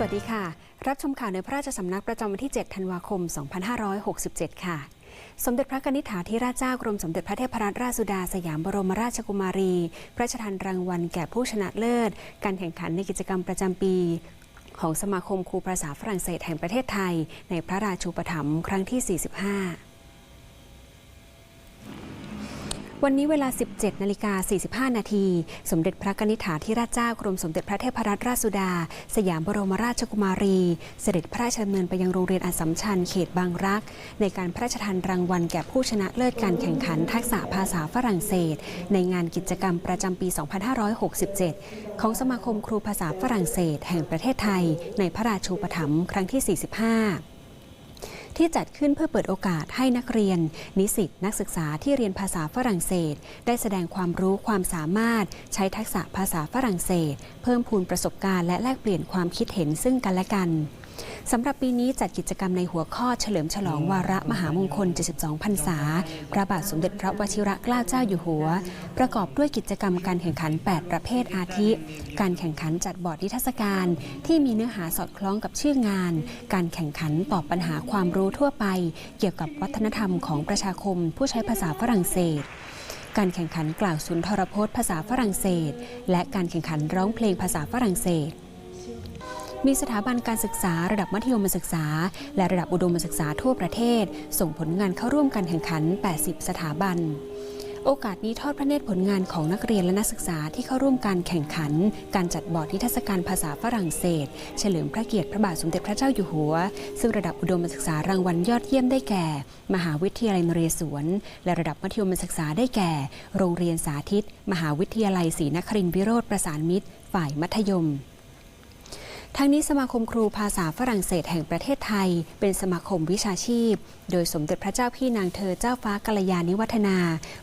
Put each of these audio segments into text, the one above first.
สวัสดีค่ะ รับชมข่าวในพระราชสำนักประจำวันที่ 7 ธันวาคม 2567 ค่ะ สมเด็จพระกนิษฐาธิราชเจ้ากรมสมเด็จพระเทพรัตนราชสุดาสยามบรมราชกุมารี พระราชทานรางวัลแก่ผู้ชนะเลิศ การแข่งขันในกิจกรรมประจำปี ของสมาคมครูภาษาฝรั่งเศสแห่งประเทศไทย ในพระราชูปถัมภ์ครั้งที่ 45 วันนี้เวลา 17นาฬิกา45 นาที สมเด็จพระกนิษฐาธิราชเจ้ากรมสมเด็จพระเทพรัตนราชสุดา สยามบรมราชกุมารี เสด็จพระราชดำเนินไปยังโรงเรียนอัสสัมชัญเขตบางรัก ในการพระราชทานรางวัลแก่ผู้ชนะเลิศการแข่งขันทักษะภาษาฝรั่งเศส ในงานกิจกรรมประจำปี 2567 ของสมาคมครูภาษาฝรั่งเศส แห่งประเทศไทย ในพระราชูปถัมภ์ครั้งที่ 45 ที่จัดขึ้นเพื่อเปิดโอกาสให้นักเรียน นิสิตนักศึกษาที่เรียนภาษาฝรั่งเศส ได้แสดงความรู้ความสามารถ ใช้ทักษะภาษาฝรั่งเศส เพิ่มพูนประสบการณ์และแลกเปลี่ยนความคิดเห็นซึ่งกันและกัน สำหรับปีนี้จัดกิจกรรมในหัวข้อเฉลิมฉลองวาระมหามงคล 72 พรรษา พระบาทสมเด็จพระวชิระเกล้าเจ้าอยู่หัว ประกอบด้วยกิจกรรมการแข่งขัน 8 ประเภทอาทิ การแข่งขันจัดบอร์ดนิทรรศการ ที่มีเนื้อหาสอดคล้องกับชื่องาน การแข่งขันตอบปัญหาความรู้ทั่วไป เกี่ยวกับวัฒนธรรมของประชาคม ผู้ใช้ภาษาฝรั่งเศสการแข่งขันกล่าวสุนทรพจน์ภาษาฝรั่งเศส และการแข่งขันร้องเพลงภาษาฝรั่งเศส มีสถาบันการศึกษาระดับมัธยมศึกษา และระดับอุดมศึกษาทั่วประเทศ ส่งผลงานเข้าร่วมการแข่งขัน 80 สถาบัน โอกาสนี้ทอดพระเนตรผลงานของนักเรียนและนักศึกษาที่เข้าร่วมการแข่งขัน การจัดบอร์ดนิทรรศการภาษาฝรั่งเศส เฉลิมพระเกียรติพระบาทสมเด็จพระเจ้าอยู่หัว ซึ่งระดับอุดมศึกษารางวัลยอดเยี่ยมได้แก่ มหาวิทยาลัยนเรศวร และระดับมัธยมศึกษาได้แก่ โรงเรียนสาธิต มหาวิทยาลัยศรีนครินทรวิโรธประสานมิตร ฝ่ายมัธยม ทั้งนี้สมาคมครูภาษาฝรั่งเศสแห่งประเทศไทย เป็นสมาคมวิชาชีพ โดยสมเด็จพระเจ้าพี่นางเธอเจ้าฟ้ากัลยาณิวัฒนา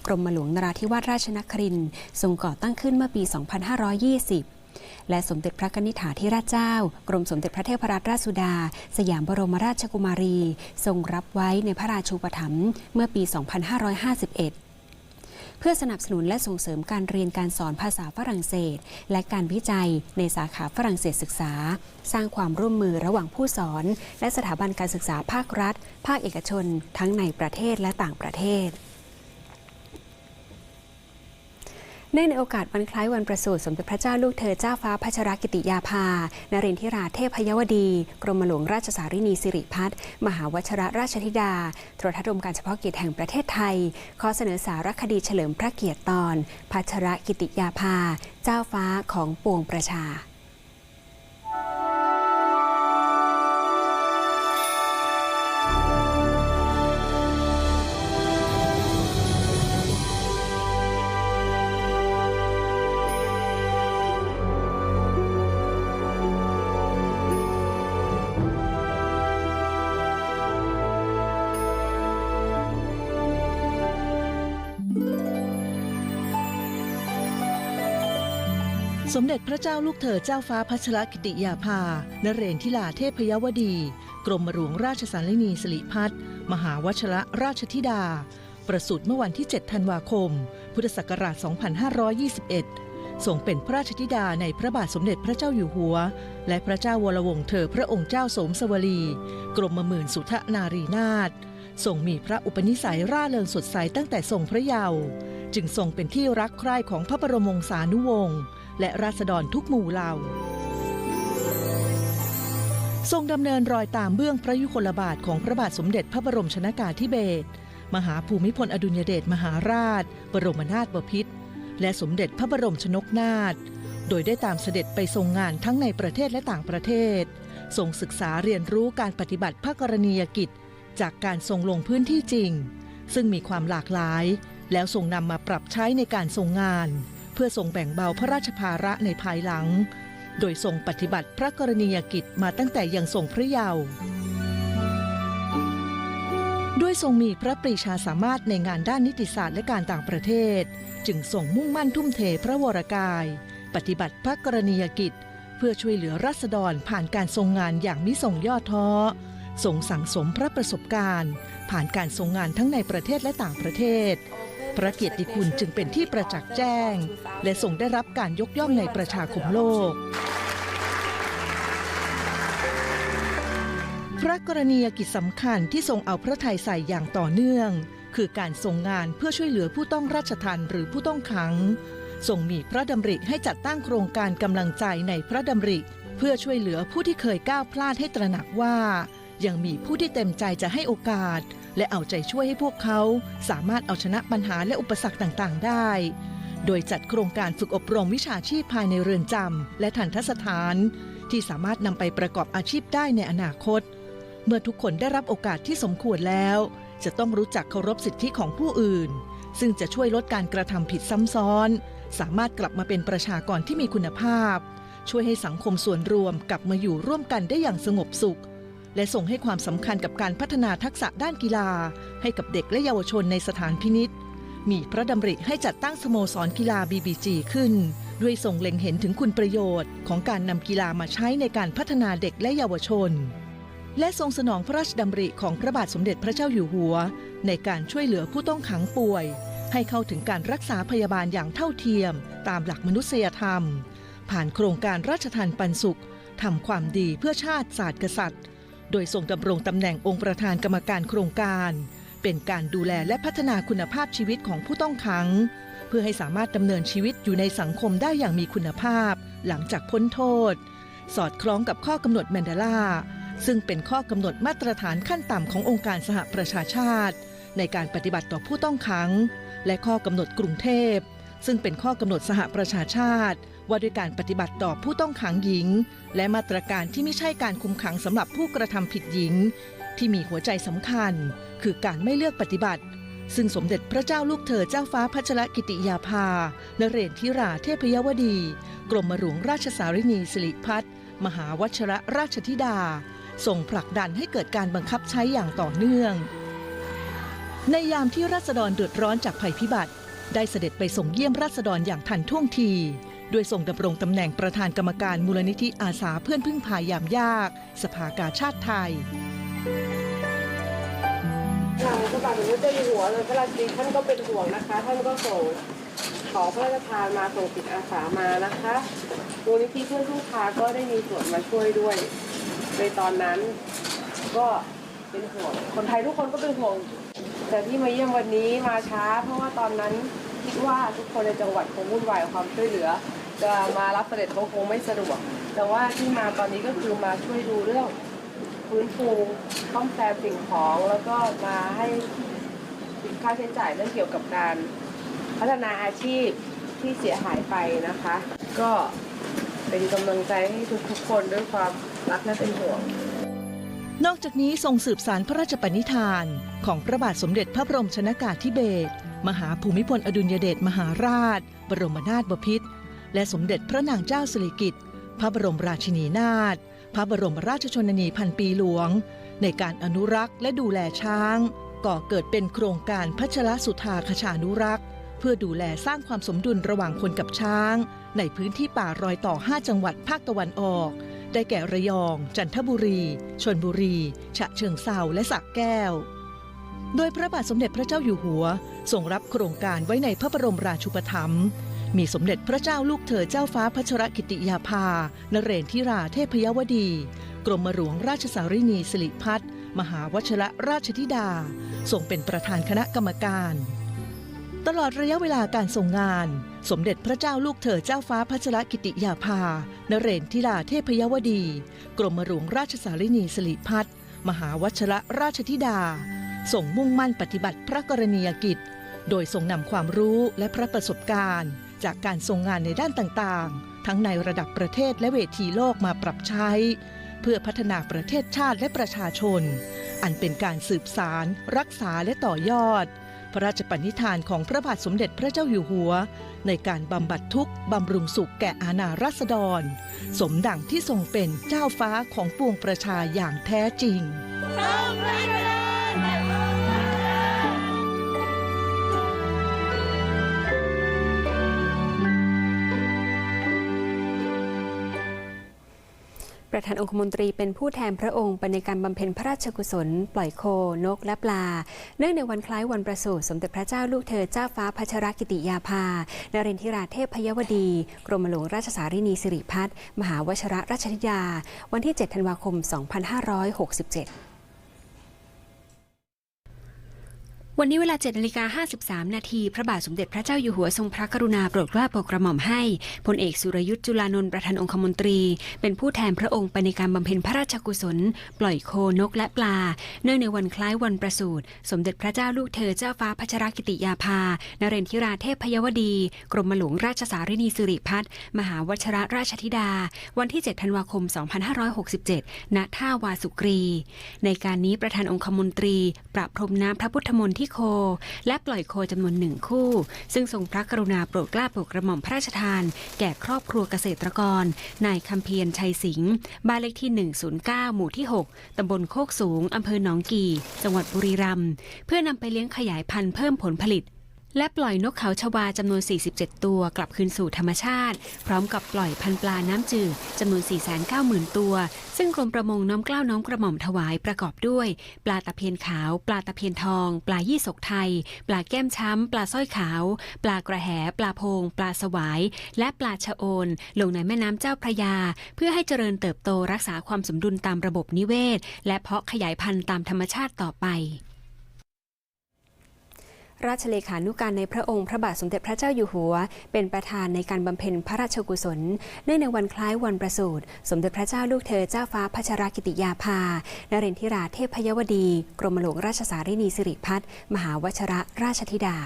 กรมหลวงนราธิวาสราชนครินทรงก่อตั้งขึ้นเมื่อปี 2520และสมเด็จพระนิษฐาธิราชเจ้า กรมสมเด็จพระเทพรัตนราชสุดา สยามบรมราชกุมารี ทรงรับไว้ในพระราชูปถัมภ์เมื่อปี 2551 เพื่อสนับสนุนและส่งเสริมการเรียนการสอนภาษาฝรั่งเศส และการวิจัยในสาขาฝรั่งเศสศึกษา สร้างความร่วมมือระหว่างผู้สอน และสถาบันการศึกษาภาครัฐ ภาคเอกชน ทั้งในประเทศและต่างประเทศ เนื่องในโอกาสวันคล้ายวันประสูติสมเด็จพระเจ้าลูกเธอเจ้าฟ้าพัชรกิติยาภานเรนทิราเทพยวดี กรมหลวงราชสารินีสิริพัฒน์มหาวชรราชธิดา โทรทัศน์รวมการเฉพาะกิจแห่งประเทศไทย ขอเสนอสารคดีเฉลิมพระเกียรติตอน พัชรกิติยาภา เจ้าฟ้าของปวงประชา สมเด็จพระเจ้าลูกเธอเจ้าฟ้าพัชรกิติยาภา นเรนทิลาเทพยวดี กรมหลวงราชสารินีสิริพัฒน์มหาวชระราชธิดา ประสูติเมื่อวันที่ 7 ธันวาคม พุทธศักราช 2521 ทรงเป็นพระราชธิดาในพระบาทสมเด็จพระเจ้าอยู่หัว และพระเจ้าวรวงเธอพระองค์เจ้าสมสวลีกรมหมื่นสุทนารีนาถทรงมีพระอุปนิสัยร่าเริงสดใสตั้งแต่ทรงพระเยาว์จึงทรงเป็นที่รักใคร่ของพระบรมวงศานุวงศ์ และราษฎรทุกหมู่เหล่า ทรงดำเนินรอยตามเบื้องพระยุคลบาทของพระบาทสมเด็จพระบรมชนากาธิเบศรมหาภูมิพลอดุลยเดชมหาราช บรมนาถบพิตรและสมเด็จพระบรมชนกนาถโดยได้ตามเสด็จไปทรงงานทั้งในประเทศและต่างประเทศทรงศึกษาเรียนรู้การปฏิบัติพระกรณียกิจ จากการทรงลงพื้นที่จริง ซึ่งมีความหลากหลาย แล้วทรงนำมาปรับใช้ในการทรงงาน เพื่อทรงแบ่งเบาพระราชภาระในภายหลัง โดยทรงปฏิบัติพระกรณียกิจมาตั้งแต่ยังทรงพระเยาว์ด้วยทรงมีพระปรีชาสามารถในงานด้านนิติศาสตร์และการต่างประเทศ จึงทรงมุ่งมั่นทุ่มเทพระวรกาย ปฏิบัติพระกรณียกิจ เพื่อช่วยเหลือรัษฎรผ่านการทรงงานอย่างมิส่งย่อท้อทรงสั่งสมพระประสบการณ์ ผ่านการทรงงานทั้งในประเทศและต่างประเทศ พระเกียรติคุณจึงเป็นที่ประจักษ์แจ้ง และทรงได้รับการยกย่องในประชาคมโลก พระกรณียกิจสำคัญที่ทรงเอาพระทัยใส่อย่างต่อเนื่อง คือการทรงงานเพื่อช่วยเหลือผู้ต้องราชทันหรือผู้ต้องขังทรงมีพระดำริให้จัดตั้งโครงการกำลังใจในพระดำริ เพื่อช่วยเหลือผู้ที่เคยก้าวพลาดให้ตระหนักว่า ยังมีผู้ที่เต็มใจจะให้โอกาส และเอาใจช่วยให้พวกเขาสามารถเอาชนะปัญหาและอุปสรรคต่างๆ ได้ โดยจัดโครงการฝึกอบรมวิชาชีพภายในเรือนจำและทันทสถาน ที่สามารถนำไปประกอบอาชีพได้ในอนาคต เมื่อทุกคนได้รับโอกาสที่สมควรแล้ว จะต้องรู้จักเคารพสิทธิของผู้อื่น ซึ่งจะช่วยลดการกระทำผิดซ้ำซ้อน สามารถกลับมาเป็นประชากรที่มีคุณภาพ ช่วยให้สังคมส่วนรวมกลับมาอยู่ร่วมกันได้อย่างสงบสุข และส่งให้ความสำคัญกับการพัฒนาทักษะด้านกีฬา ให้กับเด็กและเยาวชนในสถานพินิษมีพระดำริให้จัดตั้งสโมสรกีฬา BBG ขึ้น ด้วยทรงเล็งเห็นถึงคุณประโยชน์ ของการนำกีฬามาใช้ในการพัฒนาเด็กและเยาวชน และทรงสนองพระราชดำริของพระบาทสมเด็จพระเจ้าอยู่หัว ในการช่วยเหลือผู้ต้องขังป่วย ให้เข้าถึงการรักษาพยาบาลอย่างเท่าเทียม ตามหลักมนุษยธรรม ผ่านโครงการราชทานปันสุขทำความดีเพื่อชาติศาสตร์กษัตริย์ โดยทรงดำรงตำแหน่งองค์ประธานกรรมการโครงการ เป็นการดูแลและพัฒนาคุณภาพชีวิตของผู้ต้องขัง เพื่อให้สามารถดำเนินชีวิตอยู่ในสังคมได้อย่างมีคุณภาพ หลังจากพ้นโทษ สอดคล้องกับข้อกำหนดแมนเดลาซึ่งเป็นข้อกำหนดมาตรฐานขั้นต่ำขององค์การสหประชาชาติ ในการปฏิบัติต่อผู้ต้องขัง และข้อกำหนดกรุงเทพ ซึ่งเป็นข้อกำหนดสหประชาชาติ ว่าด้วยการปฏิบัติต่อผู้ต้องขังหญิง และมาตรการที่ไม่ใช่การคุมขังสำหรับผู้กระทำผิดหญิง ที่มีหัวใจสำคัญ คือการไม่เลือกปฏิบัติ ซึ่งสมเด็จพระเจ้าลูกเธอเจ้าฟ้าพัชรกิติยาภานเรศธิราเทพยวดี กรมหลวงราชสารินีสิริพัฒน์มหาวชรราชธิดาส่งผลักดันให้เกิดการบังคับใช้อย่างต่อเนื่อง ในยามที่ราษฎรเดือดร้อนจากภัยพิบัติ ได้เสด็จไปส่งเยี่ยมราษฎรอย่างทันท่วงที ดยทรงดำรงตำแหน่งประธานกรรมการมูลนิธิอาสาเพื่อนพึ่งพายามยาก สภากาชาติไทยทางพระบาทสมเด็จเจ้าอยู่หัวเลยพระราชินีท่านก็เป็นห่วงนะคะ ท่านก็ส่งขอพระราชทานมาส่งจิตอาสามานะคะมูลนิธิเพื่อนผู้ค้าก็ได้มีส่วนมาช่วยด้วย ในตอนนั้นก็เป็นห่วงคนไทยทุกคนก็เป็นห่วงแต่ที่มาเยี่ยมวันนี้มาช้า เพราะว่าตอนนั้นคิดว่าทุกคนในจังหวัดคงวุ่นวายกับความช่วยเหลือ จะมารับเสด็จก็คงไม่สะดวก แต่ว่าที่มาตอนนี้ก็คือมาช่วยดูเรื่องฟื้นฟูซ่อมแซมสิ่งของแล้วก็มาให้ค่าใช้จ่ายเรื่องเกี่ยวกับการพัฒนาอาชีพที่เสียหายไปนะคะ ก็เป็นกำลังใจให้ทุกๆคนด้วยความรักและเป็นห่วงนอกจากนี้ทรงสืบสารพระราชปณิธาน ของพระบาทสมเด็จพระบรมชนากาธิเบศรมหาภูมิพลอดุลยเดชมหาราช บรมนาถบพิตร และสมเด็จพระนางเจ้าสิริกิติ์พระบรมราชินีนาถพระบรมราชชนนีพันปีหลวง ในการอนุรักษ์และดูแลช้าง ก่อเกิดเป็นโครงการพัชรสุธาคชานุรักษ์ เพื่อดูแลสร้างความสมดุลระหว่างคนกับช้าง ในพื้นที่ป่ารอยต่อ 5 จังหวัดภาคตะวันออก ได้แก่ระยอง จันทบุรี ชนบุรี ฉะเชิงเซาและสระแก้ว โดยพระบาทสมเด็จพระเจ้าอยู่หัวทรงรับโครงการไว้ในพระบรมราชูปถัมภ์ มีสมเด็จพระเจ้าลูกเธอเจ้าฟ้าพัชรกิติยาภา นเรนทิราเทพยวดี กรมหลวงราชสารินีสิริพัฒน์มหาวชรราชธิดา ทรงเป็นประธานคณะกรรมการ ตลอดระยะเวลาการทรงงาน สมเด็จพระเจ้าลูกเธอเจ้าฟ้าพัชรกิติยาภา นเรนทิราเทพยวดี กรมหลวงราชสารินีสิริพัฒน์มหาวชรราชธิดาส่งมุ่งมั่นปฏิบัติพระกรณียกิจ โดยทรงนำความรู้และพระประสบการณ์ จากการทรงงานในด้านต่างๆ ทั้งในระดับประเทศและเวทีโลกมาปรับใช้ เพื่อพัฒนาประเทศชาติและประชาชน อันเป็นการสืบสาร รักษาและต่อยอด พระราชปณิธานของพระบาทสมเด็จพระเจ้าอยู่หัว ในการบำบัดทุกข์บำรุงสุขแก่อาณารัษฎร สมดังที่ทรงเป็นเจ้าฟ้าของปวงประชาอย่างแท้จริง ประธานองคมนตรีเป็นผู้แทนพระองค์ไปในการบำเพ็ญพระราชกุศล ปล่อยโค นก และปลา เนื่องในวันคล้ายวันประสูติสมเด็จพระเจ้าลูกเธอเจ้าฟ้าพัชรกิติยาภานเรนทิราเทพพยวดี กรมหลวงราชสารินีสิริพัฒน์มหาวชรราชธิดา วันที่ 7 ธันวาคม 2567 วันนี้เวลา7นาฬิกา53 นาที พระบาทสมเด็จพระเจ้าอยู่หัวทรงพระกรุณาโปรดเกล้าโปรดกระหม่อมให้พลเอกสุรยุทธ์จุลานนท์ประธานองคมนตรี เป็นผู้แทนพระองค์ไปในการบำเพ็ญพระราชกุศล ปล่อยโคนกและปลา เนื่องในวันคล้ายวันประสูติสมเด็จพระเจ้าลูกเธอเจ้าฟ้าพัชรกิติยาภา นเรนทิราเทพพยวดี กรมหลวงราชสารินีสิริพัฒน์มหาวชรราชธิดา วันที่ 7 ธันวาคม 2567 ณ ท่าวาสุกรี ในการนี้ประธานองคมนตรี ประพรมน้ำพระพุทธมนต์ที่โค และปล่อยโคจำนวนหนึ่งคู่ ซึ่งทรงพระกรุณาโปรดเกล้าโปรดกระหม่อมพระราชทาน แก่ครอบครัวเกษตรกรนายคำเพียรชัยสิงห์บ้านเลขที่ 109 หมู่ที่ 6 ตำบลโคกสูงอำเภอหนองกี่ จังหวัดบุรีรัมย์เพื่อนำไปเลี้ยงขยายพันธุ์เพิ่มผลผลิต และปล่อยนกเขาชวาจำนวน 47 ตัวกลับคืนสู่ธรรมชาติ พร้อมกับปล่อยพันปลาน้ำจืดจำนวน 490,000 ตัว ซึ่งกรมประมงน้อมเกล้าน้อมกระหม่อมถวายประกอบด้วย ปลาตะเพียนขาว ปลาตะเพียนทอง ปลายี่สกไทย ปลาแก้มช้ำ ปลาสร้อยขาว ปลากระแห ปลาโพง ปลาสวาย และปลาชะโอน ลงในแม่น้ำเจ้าพระยา เพื่อให้เจริญเติบโตรักษาความสมดุลตามระบบนิเวศ และเพาะขยายพันธุ์ตามธรรมชาติต่อไป ราชเลขานุการในพระองค์พระบาทสมเด็จพระเจ้าอยู่หัว เป็นประธานในการบำเพ็ญพระราชกุศล เนื่องในวันคล้ายวันประสูติสมเด็จพระเจ้าลูกเธอเจ้าฟ้าพัชรกิติยาภา นเรนทิราเทพพยวดี กรมหลวงราชสารินีสิริพัฒน์มหาวชรราชธิดา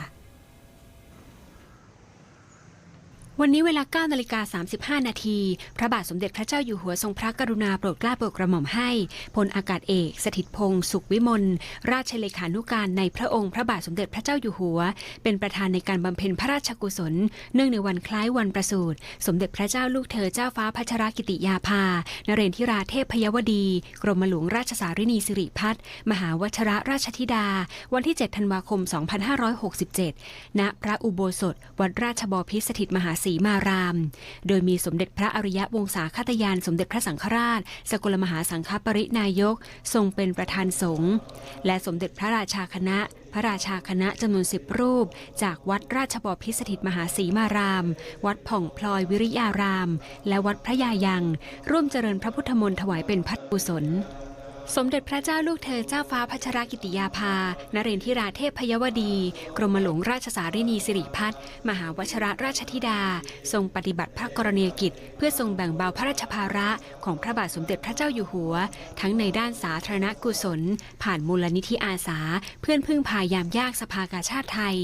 วันนี้เวลา9นาฬิกา35 นาที พระบาทสมเด็จพระเจ้าอยู่หัวทรงพระกรุณาโปรดเกล้าโปรดกระหม่อมให้พลอากาศเอก สถิตพงศ์สุขวิมลราชเลขานุการในพระองค์พระบาทสมเด็จพระเจ้าอยู่หัว เป็นประธานในการบำเพ็ญพระราชกุศล เนื่องในวันคล้ายวันประสูติสมเด็จพระเจ้าลูกเธอเจ้าฟ้าพัชรกิติยาภานเรนทิราเทพพยวดี กรมหลวงราชสารินีสิริพัฒน์มหาวชรราชธิดา วันที่ 7 ธันวาคม 2567 ณ พระอุโบสถ วัดราชบพิสถิตมหาศีรีมาราม โดยมีสมเด็จพระอริยวงศาคตยานสมเด็จพระสังฆราช สกลมหาสังฆปรินายก ทรงเป็นประธานสงฆ์และสมเด็จพระราชาคณะ พระราชาคณะจำนวนสิบรูป จากวัดราชบพิสถิตมหาศรีมาราม วัดผ่องพลอยวิริยาราม และวัดพระยายัง ร่วมเจริญพระพุทธมนต์ถวายเป็นพัฒกุศล สมเด็จพระเจ้าลูกเธอเจ้าฟ้าพัชรกิติยาภา นเรนทิราเทพพยวดี กรมหลวงราชสารินีสิริพัฒน์มหาวชรราชธิดา ทรงปฏิบัติพระกรณียกิจ เพื่อทรงแบ่งเบาพระราชภาระของพระบาทสมเด็จพระเจ้าอยู่หัว ทั้งในด้านสาธารณกุศล ผ่านมูลนิธิอาสา เพื่อนพึ่งพายามยากสภากาชาติไทย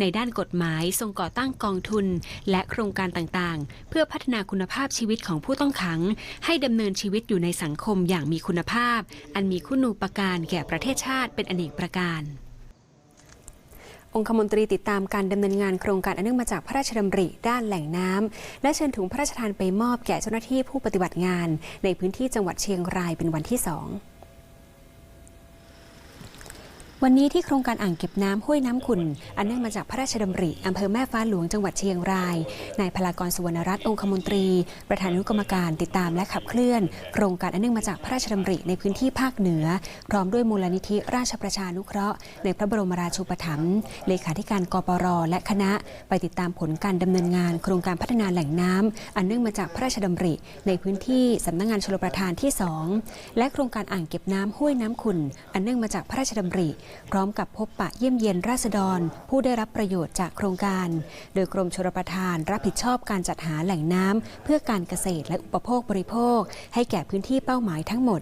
ในด้านกฎหมายทรงก่อตั้งกองทุน และโครงการต่างๆ เพื่อพัฒนาคุณภาพชีวิตของผู้ต้องขัง ให้ดำเนินชีวิตอยู่ในสังคมอย่างมีคุณภาพอันมีคุณูปการแก่ประเทศชาติเป็นอเนกประการ องคมนตรีติดตามการดำเนินงานโครงการอันเนื่องมาจากพระราชดำริด้านแหล่งน้ำและเชิญถุงพระราชทานไปมอบแก่เจ้าหน้าที่ผู้ปฏิบัติงาน ในพื้นที่จังหวัดเชียงรายเป็นวันที่สอง วันนี้ที่โครงการอ่างเก็บน้ำห้วยน้ำขุนอันเนื่องมาจากพระราชดำริอำเภอแม่ฟ้าหลวงจังหวัดเชียงราย นายพลากรสุวรรณรัตน์องคมนตรี ประธานอนุกรรมการติดตามและขับเคลื่อน โครงการอันเนื่องมาจากพระราชดำริในพื้นที่ภาคเหนือ พร้อมด้วยมูลนิธิราชประชานุเคราะห์ ในพระบรมราชูปถัมภ์เลขาธิการกปรและคณะ ไปติดตามผลการดำเนินงาน โครงการพัฒนาแหล่งน้ำอันเนื่องมาจากพระราชดำริ ในพื้นที่สำนักงานชลประทานที่ 2 และโครงการอ่างเก็บน้ำห้วยน้ำขุนอันเนื่องมาจากพระราชดำริพร้อมกับพบปะเยี่ยมเยียนราษฎร ผู้ได้รับประโยชน์จากโครงการ โดยกรมชลประทานรับผิดชอบการจัดหาแหล่งน้ำเพื่อการเกษตรและอุปโภคบริโภค ให้แก่พื้นที่เป้าหมายทั้งหมด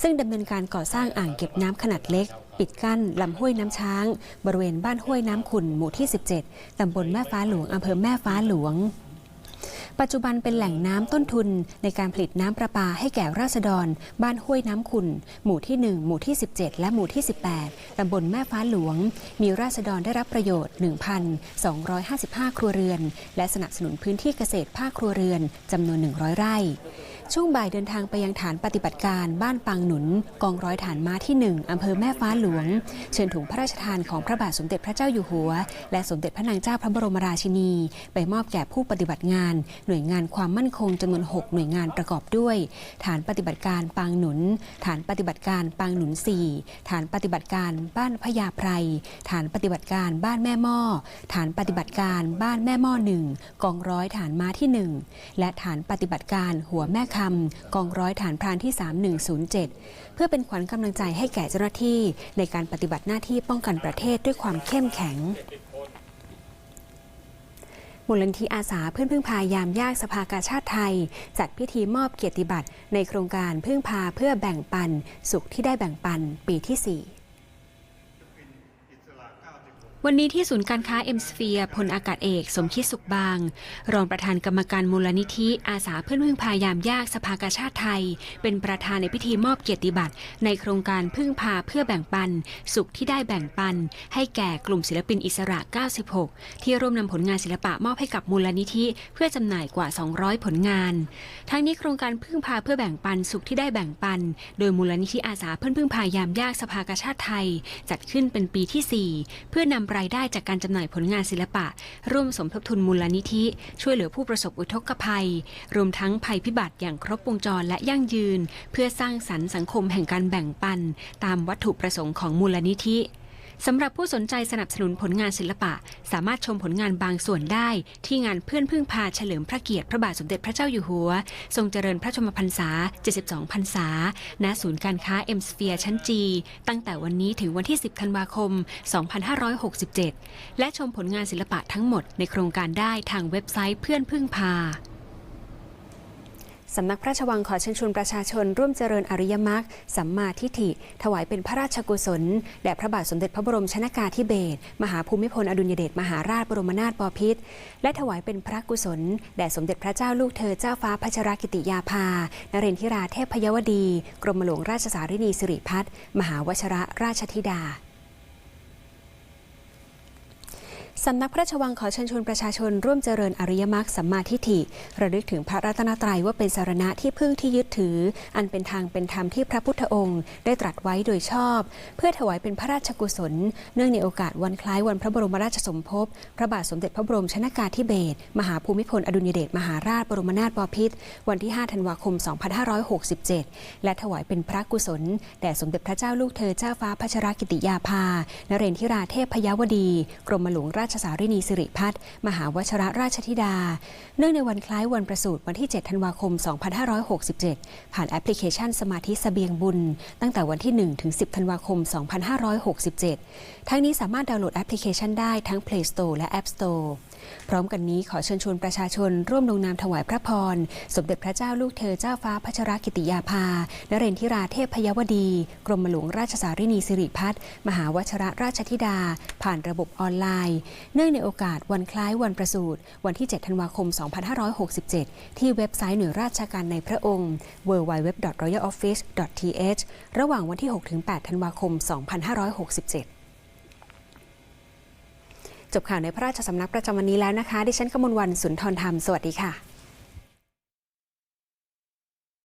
ซึ่งดำเนินการก่อสร้างอ่างเก็บน้ำขนาดเล็กปิดกั้นลำห้วยน้ำช้าง บริเวณบ้านห้วยน้ำขุนหมู่ที่ 17 ตำบลแม่ฟ้าหลวงอำเภอแม่ฟ้าหลวง ปัจจุบันเป็นแหล่งน้ำต้นทุนในการผลิตน้ำประปาให้แก่ราษฎร บ้านห้วยน้ำขุนหมู่ที่ 1 หมู่ที่ 17 และหมู่ที่ 18 ตำบลแม่ฟ้าหลวง มีราษฎรได้รับประโยชน์ 1,255 ครัวเรือน และสนับสนุนพื้นที่เกษตรภาคครัวเรือนจำนวน 100 ไร่ ช่วงบ่ายเดินทางไปยังฐานปฏิบัติการบ้านปังหนุน กองร้อยฐานม้าที่ 1 อำเภอแม่ฟ้าหลวง เชิญถุงพระราชทานของพระบาทสมเด็จพระเจ้าอยู่หัว และสมเด็จพระนางเจ้าพระบรมราชินี ไปมอบแก่ผู้ปฏิบัติงาน หน่วยงานความมั่นคงจำนวน 6 หน่วยงานประกอบด้วย ฐานปฏิบัติการปางหนุน ฐานปฏิบัติการปางหนุน 4 ฐานปฏิบัติการบ้านพญาไพรฐานปฏิบัติการบ้านแม่หม้อ ฐานปฏิบัติการบ้านแม่หม้อหนึ่งกองร้อยฐานม้าที่ 1 และฐานปฏิบัติการหัวแม่คำกองร้อยฐานพรานที่ 3107 เพื่อเป็นขวัญกำลังใจให้แก่เจ้าหน้าที่ในการปฏิบัติหน้าที่ป้องกันประเทศด้วยความเข้มแข็งมูลนิธิอาสาเพื่อนพึ่งพายามยากสภากาชาติไทย จัดพิธีมอบเกียรติบัตรในโครงการพึ่งพาเพื่อแบ่งปัน สุขที่ได้แบ่งปันปีที่ 4 วันนี้ที่ศูนย์การค้าเอ็มสเฟียพลอากาศเอก สมคิดสุขบาง รองประธานกรรมการมูลนิธิอาสาเพื่อนพึ่งพายามยากสภากาชาติไทย เป็นประธานในพิธีมอบเกียรติบัตร ในโครงการพึ่งพาเพื่อแบ่งปัน สุขที่ได้แบ่งปัน ให้แก่กลุ่มศิลปินอิสระ 96 ที่ร่วมนำผลงานศิลปะมอบให้กับมูลนิธิ เพื่อจำหน่ายกว่า 200 ผลงาน ทั้งนี้โครงการพึ่งพาเพื่อแบ่งปันสุขที่ได้แบ่งปัน โดยมูลนิธิอาสาเพื่อนพึ่งพายามยากสภากาชาติไทย จัดขึ้นเป็นปีที่ 4 เพื่อนำรายได้จากการจำหน่ายผลงานศิลปะ ร่วมสมทบทุนมูลนิธิ ช่วยเหลือผู้ประสบอุทกภัย รวมทั้งภัยพิบัติอย่างครบวงจรและยั่งยืน เพื่อสร้างสรรค์สังคมแห่งการแบ่งปัน ตามวัตถุประสงค์ของมูลนิธิ สำหรับผู้สนใจสนับสนุนผลงานศิลปะ สามารถชมผลงานบางส่วนได้ ที่งานเพื่อนพึ่งพาเฉลิมพระเกียรติพระบาทสมเด็จพระเจ้าอยู่หัว ทรงเจริญพระชมพรรษา 72 พรรษา ณ ศูนย์การค้าเอ็มสเฟียชั้นจี ตั้งแต่วันนี้ถึงวันที่ 10 ธันวาคม 2567 และชมผลงานศิลปะทั้งหมดในโครงการได้ทางเว็บไซต์เพื่อนพึ่งพา สำนักพระราชวังขอเชิญชวนประชาชน ร่วมเจริญอริยมรรคสัมมาทิฏฐิ ถวายเป็นพระราชกุศลแด่พระบาทสมเด็จพระบรมชนากาธิเบศรมหาภูมิพลอดุลยเดชมหาราชบรมนาถบพิตรและถวายเป็นพระกุศลแด่สมเด็จพระเจ้าลูกเธอเจ้าฟ้าพัชรกิติยาภานเรนทิราเทพยวดี กรมหลวงราชสารินีสิริพัฒน์มหาวชระราชธิดา สำนักพระราชวังขอเชิญชวนประชาชนร่วมเจริญอริยมรรคสัมมาทิฏฐิระลึกถึงพระรัตนตรัยว่าเป็นสารณะที่พึ่งที่ยึดถือ อันเป็นทางเป็นธรรมที่พระพุทธองค์ ได้ตรัสไว้โดยชอบ เพื่อถวายเป็นพระราชกุศล เนื่องในโอกาสวันคล้ายวันพระบรมราชสมภพพระบาทสมเด็จพระบรมชนากาธิเบศรมหาภูมิพลอดุลยเดชมหาราชบรมนาถบพิตรวันที่ 5 ธันวาคม 2567 และถวายเป็นพระกุศลแด่สมเด็จพระเจ้าลูกเธอเจ้าฟ้าพัชรกิติยาภานเรนทิราเทพพยวดี กรมหลวงราชชสารินีสิริพัฒน์มหาวชระราชธิดา เนื่องในวันคล้ายวันประสูติวันที่ 7 ธันวาคม 2567 ผ่านแอปพลิเคชันสมาธิสเสบียงบุญ ตั้งแต่วันที่ 1 ถึง 10 ธันวาคม 2567 ทั้งนี้สามารถดาวน์โหลดแอปพลิเคชันได้ทั้ง Play Store และ App Store พร้อมกันนี้ขอเชิญชวนประชาชนร่วมลงนามถวายพระพร สมเด็จพระเจ้าลูกเธอเจ้าฟ้าพัชรกิติยาภา นเรนทิราเทพพยวดี กรมหลวงราชสารินีสิริพัฒน์มหาวชระราชธิดา ผ่านระบบออนไลน์ เนื่องในโอกาสวันคล้ายวันประสูติวันที่ 7 ธันวาคม 2567 ที่เว็บไซต์หน่วยราชการในพระองค์ www.royaloffice.th ระหว่างวันที่ 6-8 ธันวาคม 2567 จบข่าวในพระราชสำนักประจำวันนี้แล้วนะคะ ดิฉันกมลวันสุนทรธรรม สวัสดีค่ะ